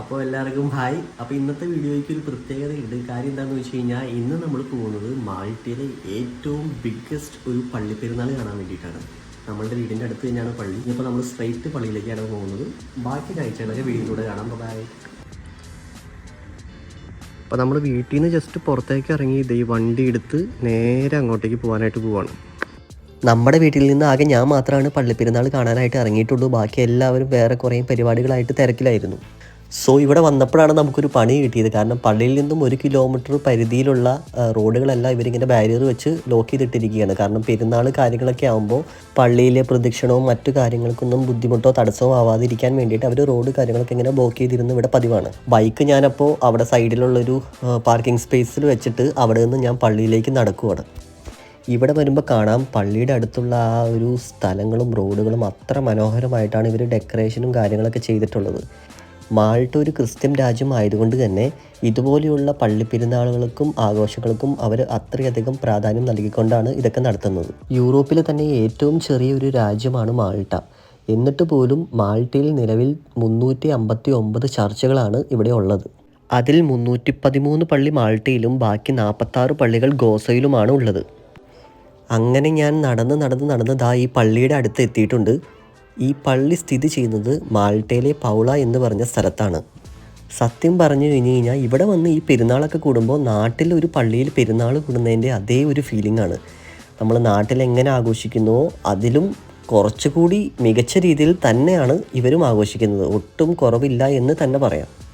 അപ്പോൾ എല്ലാവർക്കും ഹായ് അപ്പോൾ ഇന്നത്തെ വീഡിയോയ്ക്ക് ഒരു പ്രത്യേകതയുണ്ട്. കാര്യം എന്താണെന്ന് വെച്ച് കഴിഞ്ഞാൽ ഇന്ന് നമ്മൾ പോകുന്നത് മാൾട്ടിയിലെ ഏറ്റവും ബിഗ്ഗസ്റ്റ് ഒരു പള്ളിപ്പെരുന്നാൾ കാണാൻ വേണ്ടിയിട്ടാണ്. നമ്മളുടെ വീടിന്റെ അടുത്ത് തന്നെയാണ് പള്ളി. ഇപ്പോൾ നമ്മൾ സ്ട്രൈറ്റ് പള്ളിയിലേക്കാണ് പോകുന്നത്. ബാക്കി കാഴ്ചകളൊക്കെ വീടിലൂടെ കാണാം. ബൈ അപ്പോൾ നമ്മൾ വീട്ടിൽ നിന്ന് ജസ്റ്റ് പുറത്തേക്ക് ഇറങ്ങി ഇത് ഈ വണ്ടി എടുത്ത് നേരെ അങ്ങോട്ടേക്ക് പോകാനായിട്ട് പോവാണ്. നമ്മുടെ വീട്ടിൽ നിന്ന് ആകെ ഞാൻ മാത്രമാണ് പള്ളിപ്പെരുന്നാൾ കാണാനായിട്ട് ഇറങ്ങിയിട്ടുള്ളൂ. ബാക്കി എല്ലാവരും വേറെ കുറേ പരിപാടികളായിട്ട് തിരക്കിലായിരുന്നു. സോ ഇവിടെ വന്നപ്പോഴാണ് നമുക്കൊരു പണി കിട്ടിയത്. കാരണം പള്ളിയിൽ നിന്നും ഒരു കിലോമീറ്റർ പരിധിയിലുള്ള റോഡുകളെല്ലാം ഇവരിങ്ങനെ ബാരിയർ വെച്ച് ലോക്ക് ചെയ്തിട്ടിരിക്കുകയാണ്. കാരണം പെരുന്നാൾ കാര്യങ്ങളൊക്കെ ആകുമ്പോൾ പള്ളിയിലെ പ്രദക്ഷിണവും മറ്റു കാര്യങ്ങൾക്കൊന്നും ബുദ്ധിമുട്ടോ തടസ്സമോ ആവാതിരിക്കാൻ വേണ്ടിയിട്ട് അവർ റോഡ് കാര്യങ്ങളൊക്കെ ഇങ്ങനെ ബ്ലോക്ക് ചെയ്തിരുന്നു ഇവിടെ പതിവാണ്. ബൈക്ക് ഞാനപ്പോൾ അവിടെ സൈഡിലുള്ളൊരു പാർക്കിംഗ് സ്പേസിൽ വെച്ചിട്ട് അവിടെ നിന്ന് ഞാൻ പള്ളിയിലേക്ക് നടക്കുവാണ്. ഇവിടെ വരുമ്പോൾ കാണാം പള്ളിയുടെ അടുത്തുള്ള ആ ഒരു സ്ഥലങ്ങളും റോഡുകളും അത്ര മനോഹരമായിട്ടാണ് ഇവർ ഡെക്കറേഷനും കാര്യങ്ങളൊക്കെ ചെയ്തിട്ടുള്ളത്. മാൾട്ട ഒരു ക്രിസ്ത്യൻ രാജ്യം ആയതുകൊണ്ട് തന്നെ ഇതുപോലെയുള്ള പള്ളിപ്പെരുന്നാളുകൾക്കും ആഘോഷങ്ങൾക്കും അവർ അത്രയധികം പ്രാധാന്യം നൽകിക്കൊണ്ടാണ് ഇതൊക്കെ നടത്തുന്നത്. യൂറോപ്പിലെ തന്നെ ഏറ്റവും ചെറിയൊരു രാജ്യമാണ് മാൾട്ട. എന്നിട്ട് പോലും മാൾട്ടയിൽ നിലവിൽ മുന്നൂറ്റി അമ്പത്തി ഒമ്പത് ചർച്ചകളാണ് ഇവിടെ ഉള്ളത്. അതിൽ മുന്നൂറ്റി പതിമൂന്ന് പള്ളി മാൾട്ടയിലും ബാക്കി നാൽപ്പത്താറ് പള്ളികൾ ഗോസയിലുമാണ് ഉള്ളത്. അങ്ങനെ ഞാൻ നടന്ന് നടന്ന് നടന്ന് ദാ ഈ പള്ളിയുടെ അടുത്ത് എത്തിയിട്ടുണ്ട്. ഈ പള്ളി സ്ഥിതി ചെയ്യുന്നത് മാൾട്ടയിലെ പൗള എന്ന് പറഞ്ഞ സ്ഥലത്താണ്. സത്യം പറഞ്ഞു കഴിഞ്ഞ് കഴിഞ്ഞാൽ ഇവിടെ വന്ന് ഈ പെരുന്നാളൊക്കെ കൂടുമ്പോൾ നാട്ടിൽ ഒരു പള്ളിയിൽ പെരുന്നാൾ കൂടുന്നതിന്റെ അതേ ഒരു ഫീലിംഗ് ആണ്. നമ്മൾ നാട്ടിൽ എങ്ങനെ ആഘോഷിക്കുന്നുവോ അതിലും കുറച്ചുകൂടി മികച്ച രീതിയിൽ തന്നെയാണ് ഇവരും ആഘോഷിക്കുന്നത്. ഒട്ടും കുറവില്ല എന്ന് തന്നെ പറയാം.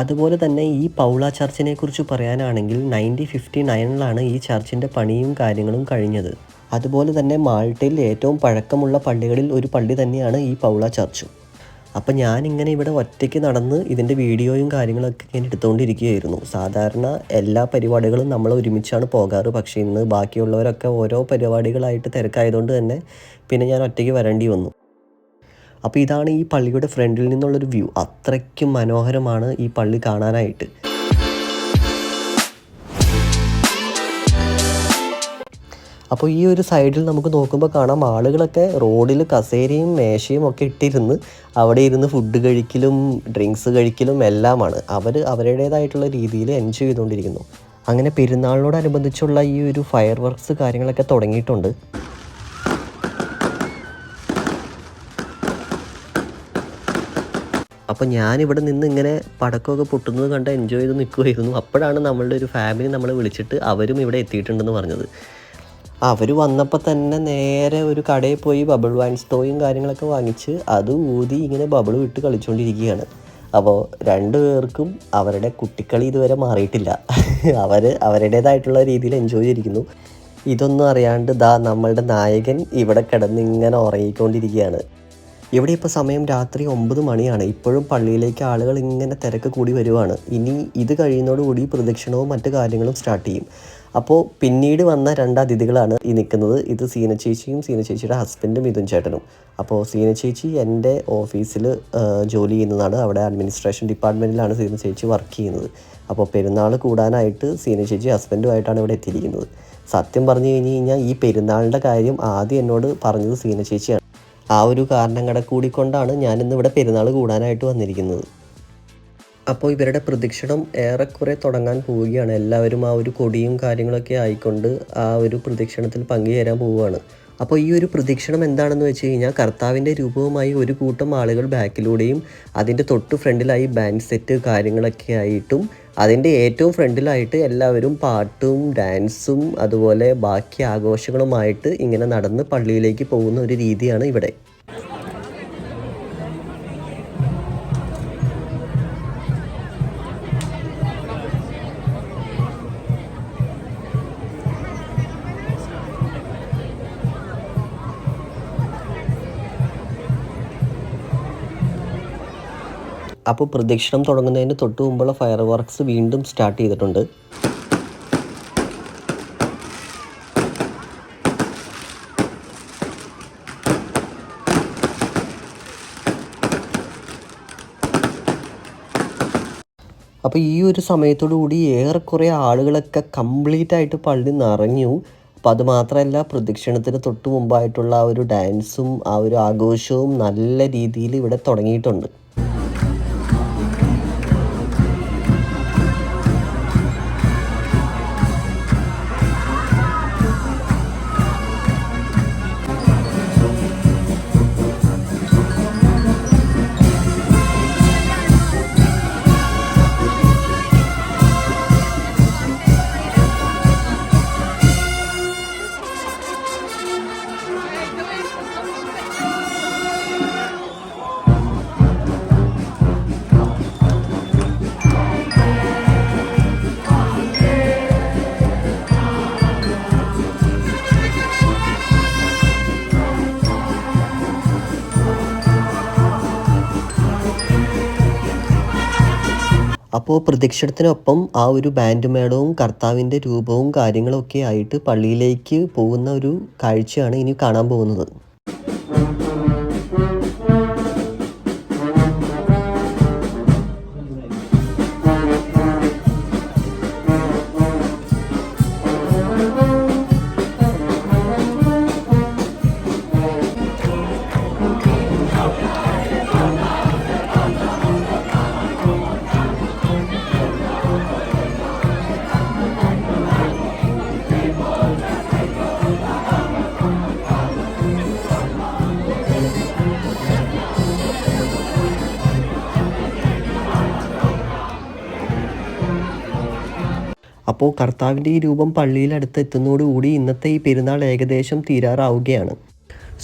അതുപോലെ തന്നെ ഈ പൗള ചർച്ചിനെ കുറിച്ച് പറയാനാണെങ്കിൽ നയന്റീൻ ഫിഫ്റ്റി നയനിലാണ് ഈ ചർച്ചിന്റെ പണിയും കാര്യങ്ങളും കഴിഞ്ഞത്. അതുപോലെ തന്നെ മാൾട്ടയിൽ ഏറ്റവും പഴക്കമുള്ള പള്ളികളിൽ ഒരു പള്ളി തന്നെയാണ് ഈ പൗള ചർച്ചും. അപ്പം ഞാനിങ്ങനെ ഇവിടെ ഒറ്റയ്ക്ക് നടന്ന് ഇതിന്റെ വീഡിയോയും കാര്യങ്ങളൊക്കെ ഇങ്ങനെ എടുത്തുകൊണ്ടിരിക്കുകയായിരുന്നു. സാധാരണ എല്ലാ പരിപാടികളും നമ്മൾ ഒരുമിച്ചാണ് പോകാറ്. പക്ഷേ ഇന്ന് ബാക്കിയുള്ളവരൊക്കെ ഓരോ പരിപാടികളായിട്ട് തിരക്കായതുകൊണ്ട് തന്നെ പിന്നെ ഞാൻ ഒറ്റയ്ക്ക് വരേണ്ടി വന്നു. അപ്പോൾ ഇതാണ് ഈ പള്ളിയുടെ ഫ്രണ്ടിൽ നിന്നുള്ളൊരു വ്യൂ. അത്രയ്ക്കും മനോഹരമാണ് ഈ പള്ളി കാണാനായിട്ട്. അപ്പോൾ ഈ ഒരു സൈഡിൽ നമുക്ക് നോക്കുമ്പോൾ കാണാം ആളുകളൊക്കെ റോഡിൽ കസേരയും മേശയും ഒക്കെ ഇട്ടിരുന്ന് അവിടെ ഇരുന്ന് ഫുഡ് കഴിക്കലും ഡ്രിങ്ക്സ് കഴിക്കലും എല്ലാമാണ്. അവർ അവരുടേതായിട്ടുള്ള രീതിയിൽ എൻജോയ് ചെയ്തുകൊണ്ടിരിക്കുന്നു. അങ്ങനെ പെരുന്നാളിനോടനുബന്ധിച്ചുള്ള ഈ ഒരു ഫയർ വർക്ക്സ് കാര്യങ്ങളൊക്കെ തുടങ്ങിയിട്ടുണ്ട്. അപ്പോൾ ഞാനിവിടെ നിന്ന് ഇങ്ങനെ പടക്കമൊക്കെ പൊട്ടുന്നത് കണ്ട് എൻജോയ് ചെയ്ത് നിൽക്കുമായിരുന്നു അപ്പോഴാണ് നമ്മളുടെ ഒരു ഫാമിലി നമ്മളെ വിളിച്ചിട്ട് അവരും ഇവിടെ എത്തിയിട്ടുണ്ടെന്ന് പറഞ്ഞത്. അവർ വന്നപ്പോൾ തന്നെ നേരെ ഒരു കടയിൽ പോയി ബബിൾ വൈൻസ് തോയും കാര്യങ്ങളൊക്കെ വാങ്ങിച്ച് അത് ഊതി ഇങ്ങനെ ബബിൾ വിട്ട് കളിച്ചുകൊണ്ടിരിക്കുകയാണ് അപ്പോൾ രണ്ടു പേർക്കും അവരുടെ കുട്ടിക്കളി ഇതുവരെ മാറിയിട്ടില്ല. അവർ അവരുടേതായിട്ടുള്ള രീതിയിൽ എൻജോയ് ചെയ്തിരിക്കുന്നു. ഇതൊന്നും അറിയാണ്ട് ദാ നമ്മളുടെ നായകൻ ഇവിടെ കിടന്ന് ഇങ്ങനെ ഉറങ്ങിക്കൊണ്ടിരിക്കുകയാണ്. ഇവിടെ ഇപ്പോൾ സമയം രാത്രി ഒമ്പത് മണിയാണ്. ഇപ്പോഴും പള്ളിയിലേക്ക് ആളുകൾ ഇങ്ങനെ തിരക്ക് കൂടി വരുവാണ്. ഇനി ഇത് കഴിയുന്നതോടുകൂടി പ്രദക്ഷിണവും മറ്റു കാര്യങ്ങളും സ്റ്റാർട്ട് ചെയ്യും. അപ്പോൾ പിന്നീട് വന്ന രണ്ട് അതിഥികളാണ് ഈ നിൽക്കുന്നത്. ഇത് സീന ചേച്ചിയും സീന ചേച്ചിയുടെ ഹസ്ബൻഡും മിഥുൻ ചേട്ടനും. അപ്പോൾ സീന ചേച്ചി എന്റെ ഓഫീസിൽ ജോലി ചെയ്യുന്നതാണ്. അവിടെ അഡ്മിനിസ്ട്രേഷൻ ഡിപ്പാർട്ട്മെന്റിലാണ് സീന ചേച്ചി വർക്ക് ചെയ്യുന്നത്. അപ്പോൾ പെരുന്നാൾ കൂടാനായിട്ട് സീന ഹസ്ബൻഡുമായിട്ടാണ് ഇവിടെ എത്തിയിരിക്കുന്നത്. സത്യം പറഞ്ഞു കഴിഞ്ഞ് കഴിഞ്ഞാൽ ഈ പെരുന്നാളിന്റെ കാര്യം ആദ്യം എന്നോട് പറഞ്ഞത് സീന ചേച്ചിയാണ്. ആ ഒരു കാരണം കട കൂടിക്കൊണ്ടാണ് ഞാനിന്ന് ഇവിടെ പെരുന്നാൾ കൂടാനായിട്ട് വന്നിരിക്കുന്നത്. അപ്പോൾ ഇവരുടെ പ്രദക്ഷിണം ഏറെക്കുറെ തുടങ്ങാൻ പോവുകയാണ്. എല്ലാവരും ആ ഒരു കൊടിയും കാര്യങ്ങളൊക്കെ ആയിക്കൊണ്ട് ആ ഒരു പ്രദക്ഷിണത്തിൽ പങ്കുചേരാൻ പോവുകയാണ്. അപ്പോൾ ഈ ഒരു പ്രദക്ഷിണം എന്താണെന്ന് വെച്ച് കഴിഞ്ഞാൽ കർത്താവിന്റെ രൂപവുമായി ഒരു കൂട്ടം ആളുകൾ ബാക്കിലൂടെയും അതിന്റെ തൊട്ട് ഫ്രണ്ടിലായി ബാൻഡ് സെറ്റ് കാര്യങ്ങളൊക്കെ ആയിട്ടും അതിന്റെ ഏറ്റവും ഫ്രണ്ടിലായിട്ട് എല്ലാവരും പാട്ടും ഡാൻസും അതുപോലെ ബാക്കി ആഘോഷങ്ങളുമായിട്ട് ഇങ്ങനെ നടന്ന് പള്ളിയിലേക്ക് പോകുന്ന ഒരു രീതിയാണ് ഇവിടെ. അപ്പോൾ പ്രദക്ഷിണം തുടങ്ങുന്നതിന് തൊട്ട് മുമ്പുള്ള ഫയർ വർക്ക്സ് വീണ്ടും സ്റ്റാർട്ട് ചെയ്തിട്ടുണ്ട്. അപ്പോൾ ഈ ഒരു സമയത്തോടു കൂടി ഏറെക്കുറെ ആളുകളൊക്കെ കംപ്ലീറ്റ് ആയിട്ട് പള്ളി നിറഞ്ഞു. അപ്പോൾ അതുമാത്രമല്ല പ്രദക്ഷിണത്തിന് തൊട്ട് മുമ്പായിട്ടുള്ള ആ ഒരു ഡാൻസും ആ ഒരു ആഘോഷവും നല്ല രീതിയിൽ ഇവിടെ തുടങ്ങിയിട്ടുണ്ട്. അപ്പോൾ പ്രദക്ഷിണത്തിനൊപ്പം ആ ഒരു ബാൻഡ് മേളവും കർത്താവിന്റെ രൂപവും കാര്യങ്ങളൊക്കെ ആയിട്ട് പള്ളിയിലേക്ക് പോകുന്ന ഒരു കാഴ്ചയാണ് ഇനി കാണാൻ പോകുന്നത്. അപ്പോൾ കർത്താവിന്റെ ഈ രൂപം പള്ളിയിലടുത്ത് എത്തുന്നതോടുകൂടി ഇന്നത്തെ ഈ പെരുന്നാൾ ഏകദേശം തീരാറാവുകയാണ്.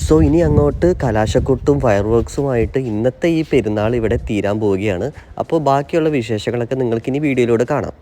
സോ ഇനി അങ്ങോട്ട് കലാശക്കൊട്ടും ഫയർ വർക്ക്സുമായിട്ട് ഇന്നത്തെ ഈ പെരുന്നാൾ ഇവിടെ തീരാൻ പോവുകയാണ്. അപ്പോൾ ബാക്കിയുള്ള വിശേഷങ്ങളൊക്കെ നിങ്ങൾക്കിനി വീഡിയോയിലൂടെ കാണാം.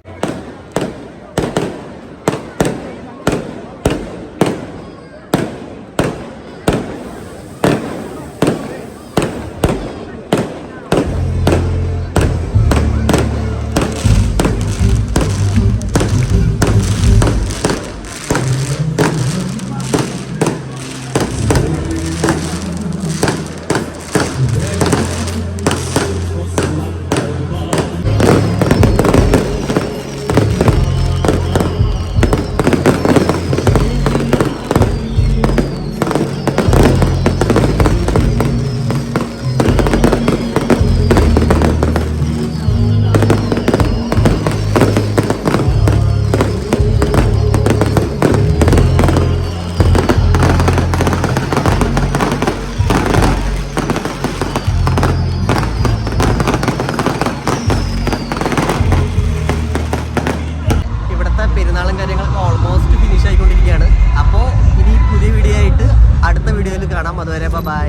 വീഡിയോയിൽ കാണാം. അതുവരെ ബൈ